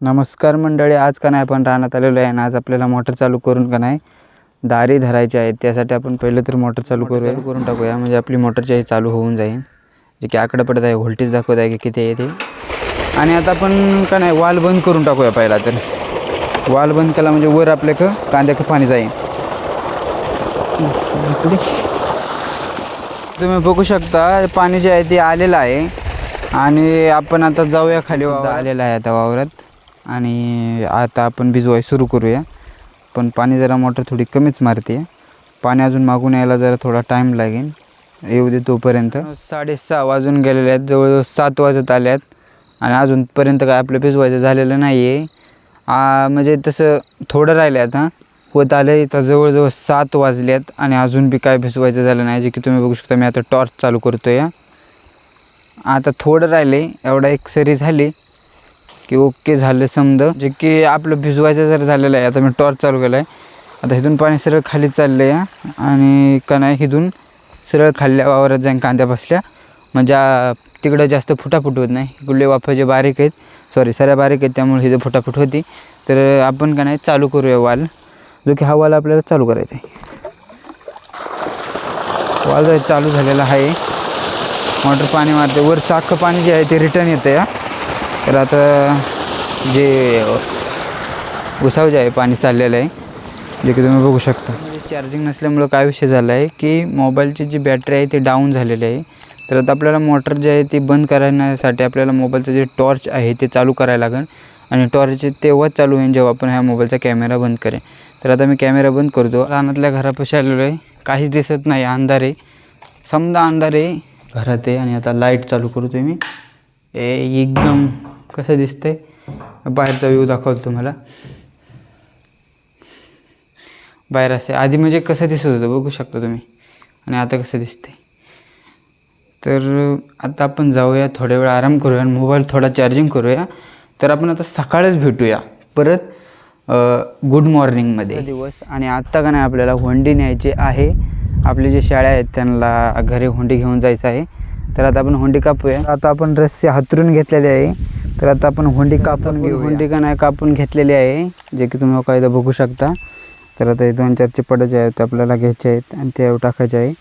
नमस्कार मंडळी आज का नाही आपण रानात आलेलो आहे आणि आज आपल्याला मोटर चालू करून का नाही दारी धरायची आहे. त्यासाठी आपण पहिलं तर मोटर चालू करूया. करून टाकूया. म्हणजे आपली मोटरची आहे चालू होऊन जाईल. जे की आकडं पडत आहे व्होल्टेज दाखवत आहे की किती आहे ते. आणि आता आपण का नाही वाल बंद करून टाकूया पहिला तर. वाल बंद केला म्हणजे वर आपल्या कांद्याचं पाणी जाईल. तुम्ही बघू शकता पाणी जे आहे ते आलेलं आहे. आणि आपण आता जाऊया खाली आलेलं आहे आता वावरात. आणि आता आपण भिजवाय सुरू करूया. पण पाणी जरा मोटर थोडी कमीच मारते. पाणी अजून मागून यायला जरा थोडा टाईम लागेल. येऊ दे तोपर्यंत. साडेसहा वाजून गेलेले आहेत. जवळजवळ सात वाजत आले आहेत. आणि अजूनपर्यंत काय आपलं भिजवायचं झालेलं नाही आहे म्हणजे तसं थोडं राहिलं आता. होत आलं तर जवळजवळ सात वाजले आहेत. आणि अजून बी काय भिजवायचं झालं नाही. जे की तुम्ही बघू शकता मी आता टॉर्च चालू करतो या आता थोडं राहिले एवढा एक सरी झाली. की ओके झालं समजा जे की आपलं भिजवायचं जर झालेलं आहे आता मी टॉर्च चालू केलं आहे आता इथून पाणी सरळ खाली चाललं आहे आणि का नाही इथून सरळ खाल्ल्या वावरात जाईन कांद्या बसल्या. म्हणजे तिकडं जास्त फुटाफुट होत नाही. इकडले वाफं जे बारीक आहेत सॉरी सऱ्या बारीक आहेत त्यामुळे इथं फुटाफुट होती. तर आपण का नाही चालू करूया वाल. जो की हा वाल आपल्याला चालू करायचा आहे. वाल चालू झालेला आहे. मोटर पाणी मारते वर साखं पाणी जे आहे ते रिटर्न येतं या तर आता जे उसाव जे आहे पाणी चाललेलं आहे जे की तुम्ही बघू शकता. म्हणजे चार्जिंग नसल्यामुळं काय विषय झाला आहे की मोबाईलची जी बॅटरी आहे ती डाऊन झालेली आहे. तर आता आपल्याला मोटर जे आहे ती बंद करण्यासाठी आपल्याला मोबाईलचं जे टॉर्च आहे ते चालू करायला लागेल. आणि टॉर्च तेव्हाच चालू होईल जेव्हा आपण ह्या मोबाईलचा कॅमेरा बंद करेन. तर आता मी कॅमेरा बंद करतो. रानातल्या घरापाशी आलेलो आहे. काहीच दिसत नाही अंधार. आहे समजा अंधार आहे घरात आहे आणि आता लाइट चालू करतो मी. ए एकदम कसं दिसतंय? बाहेरचा व्ह्यू दाखवतो तुम्हाला. बाहेर असे आधी म्हणजे कसं दिसत होतं बघू शकता तुम्ही. आणि आता कसं दिसतंय? तर आता आपण जाऊया थोड्या वेळ आराम करूया आणि मोबाईल थोडा चार्जिंग करूया. तर आपण आता सकाळच भेटूया. परत गुड मॉर्निंगमध्ये दिवस आणि आत्ता का नाही आपल्याला होंडी न्यायची आहे. आपले जे शाळा आहेत त्यांना घरी होंडी घेऊन जायचं आहे. तर आता आपण होंडी कापूया. आता आपण रस्से हातरून घेतलेले आहे. तर आता आपण होंडी कापून घेऊ होंडी का नाही कापून घेतलेली आहे जे की तुम्ही कायदा बघू शकता. तर आता हे दोन चार चिपट जे आहेत ते आपल्याला घ्यायचे आहेत आणि ते टाकायचे आहे.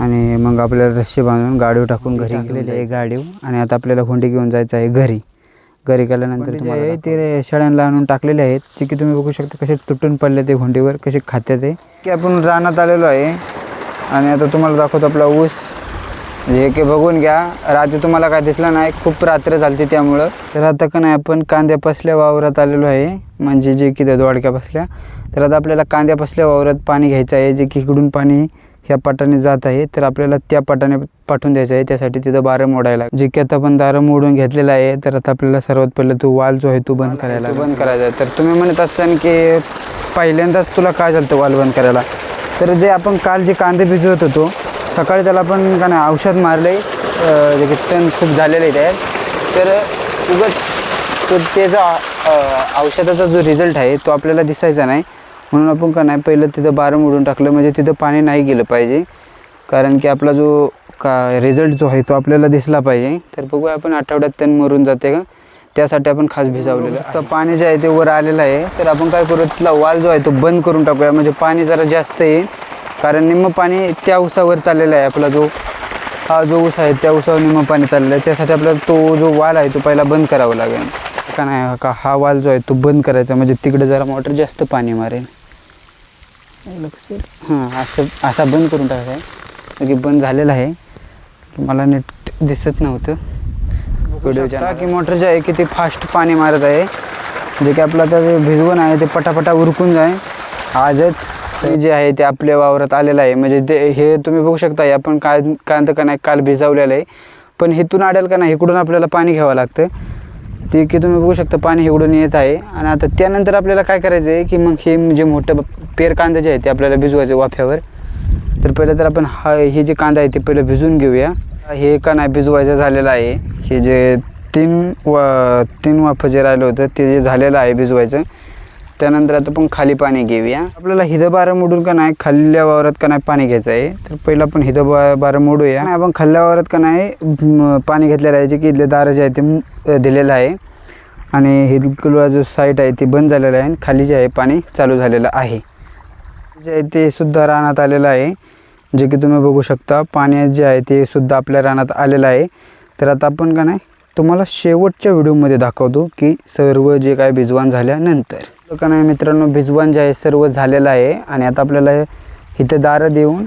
आणि मग आपल्याला रस्से बांधून गाडीवर टाकून घरी गेलेली आहे गाडीवर. आणि आता आपल्याला होंडी घेऊन जायचं आहे घरी. घरी गेल्यानंतर जे आहे ते शेळ्यांना आणून टाकलेले आहेत जे की तुम्ही बघू शकता कसे तुटून पडले ते होंडीवर कसे खात्यात ते. की आपण रानात आलेलो आहे. आणि आता तुम्हाला दाखवतो आपला ऊस. हे की बघून घ्या. रात्री तुम्हाला काय दिसलं नाही. खूप रात्र झालती त्यामुळं. तर आता का नाही आपण कांद्या पसल्या वावरात आलेलो आहे. म्हणजे जे की दोडक्या पसल्या. तर आता आपल्याला कांद्या पसल्या वावरात पाणी घ्यायचं आहे. जे की इकडून पाणी ह्या पाटाने जात आहे. तर आपल्याला त्या पाटाने पाठवून द्यायचं आहे. त्यासाठी तिथं बारं मोडायला जे की आता आपण दारं मोडून घेतलेलं आहे. तर आता आपल्याला सर्वात पहिलं तो वाल जो आहे तो बंद करायला बंद करायचा आहे. तर तुम्ही म्हणत असताना की पहिल्यांदाच तुला काय झालं वाल बंद करायला? तर जे आपण काल जे कांदे भिजवत होतो सकाळी त्याला पण का नाही औषध मारलं आहे जे की तण खूप आहे त्यात तर उगच तो त्याचा औषधाचा जो रिझल्ट आहे तो आपल्याला दिसायचा नाही. म्हणून आपण का नाही पहिलं तिथं बारं मोडून टाकलं म्हणजे तिथं पाणी नाही गेलं पाहिजे. कारण की आपला जो का रिझल्ट जो आहे तो आपल्याला दिसला पाहिजे. तर बघूया आपण आठवड्यात तण मरून जाते का? त्यासाठी आपण खास भिजवलेलं तर पाणी जे आहे ते वर आलेलं आहे. तर आपण काय करू तिथला वाल जो आहे तो बंद करून टाकूया. म्हणजे पाणी जरा जास्त येईल. कारण निम्म पाणी त्या उसावर चाललेलं आहे आपला जो हा जो ऊस आहे त्या ऊसावर निम्म पाणी चाललेलं आहे. त्यासाठी आपल्याला तो जो वाल आहे तो पहिला बंद करावा लागेल. का नाही का हा वाल जो आहे तो बंद करायचा म्हणजे तिकडे जरा मोटर जास्त पाणी मारेल. हां असं असा बंद करून टाकायचा आहे. की बंद झालेला आहे. मला नीट दिसत नव्हतं. व्हिडिओच्या की मोटर जे आहे की ते फास्ट पाणी मारत आहे. जे की आपलं आता जे भिजवण आहे ते पटापटा उरकून जाय आजच हे जे आहे ते आपल्या वावरात आलेलं आहे. म्हणजे ते हे तुम्ही बघू शकता हे आपण काय कांद का नाही काल भिजवलेलं आहे. पण इथून आडेल का नाही? इकडून आपल्याला पाणी घ्यावं लागतं. ते की तुम्ही बघू शकता पाणी इकडून येत आहे. आणि आता त्यानंतर आपल्याला काय करायचं आहे की मग हे जे मोठं पेर कांदे जे आहे ते आपल्याला भिजवायचे वाफ्यावर. तर पहिलं तर आपण हा हे जे कांदा आहे ते पहिलं भिजवून घेऊया. हे का नाही भिजवायचं झालेलं आहे. हे जे तीन वा तीन वाफं जे राहिलं होतं ते जे झालेलं आहे भिजवायचं. त्यानंतर आता आपण खाली पाणी घेऊया. आपल्याला हिदं बारं मोडून का नाही खाल्ल्या वावरात का नाही पाणी घ्यायचं आहे. तर पहिलं आपण हिदं बा बारं मोडूया. आपण खाल्ल्या वावरात का नाही पाणी घेतलेलं आहे. जे की इथले दारं जे आहे ते दिलेलं आहे. आणि हिदकुला जो साईट आहे ती बंद झालेलं आहे. आणि खाली जे आहे पाणी चालू झालेलं आहे. जे आहे ते सुद्धा रानात आलेलं आहे. जे की तुम्ही बघू शकता पाणी जे आहे ते सुद्धा आपल्या रानात आलेलं आहे. तर आता आपण का नाही तुम्हाला शेवटच्या व्हिडिओमध्ये दाखवतो की सर्व जे काय भिजवान झाल्यानंतर. का नाही मित्रांनो भिजवान जे आहे सर्व झालेलं आहे. आणि आता आपल्याला इथं दारं देऊन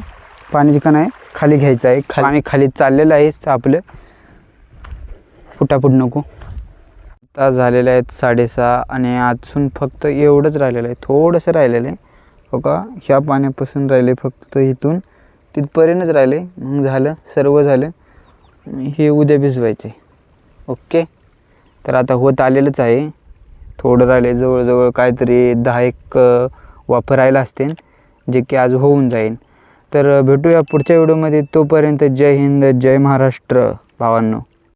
पाणी का नाही खाली घ्यायचं आहे. खा पाणी खाली चाललेलं आहे आपलं. फुटाफूट नको. आता झालेले आहेत साडेसहा आणि अजून फक्त एवढंच राहिलेलं आहे. थोडंसं राहिलेलं आहे. हो का? ह्या पाण्यापासून राहिले फक्त इथून. तिथपर्यंतच राहिले. मग झालं सर्व झालं. हे उद्या भिजवायचे ओके? तर आता होत आलेलंच आहे. थोडं राहिले जवळजवळ काहीतरी दहा एक वापर राहिला असतील जे की आज होऊन जाईल. तर भेटूया पुढच्या व्हिडिओमध्ये. तोपर्यंत जय हिंद जय महाराष्ट्र भावांनो.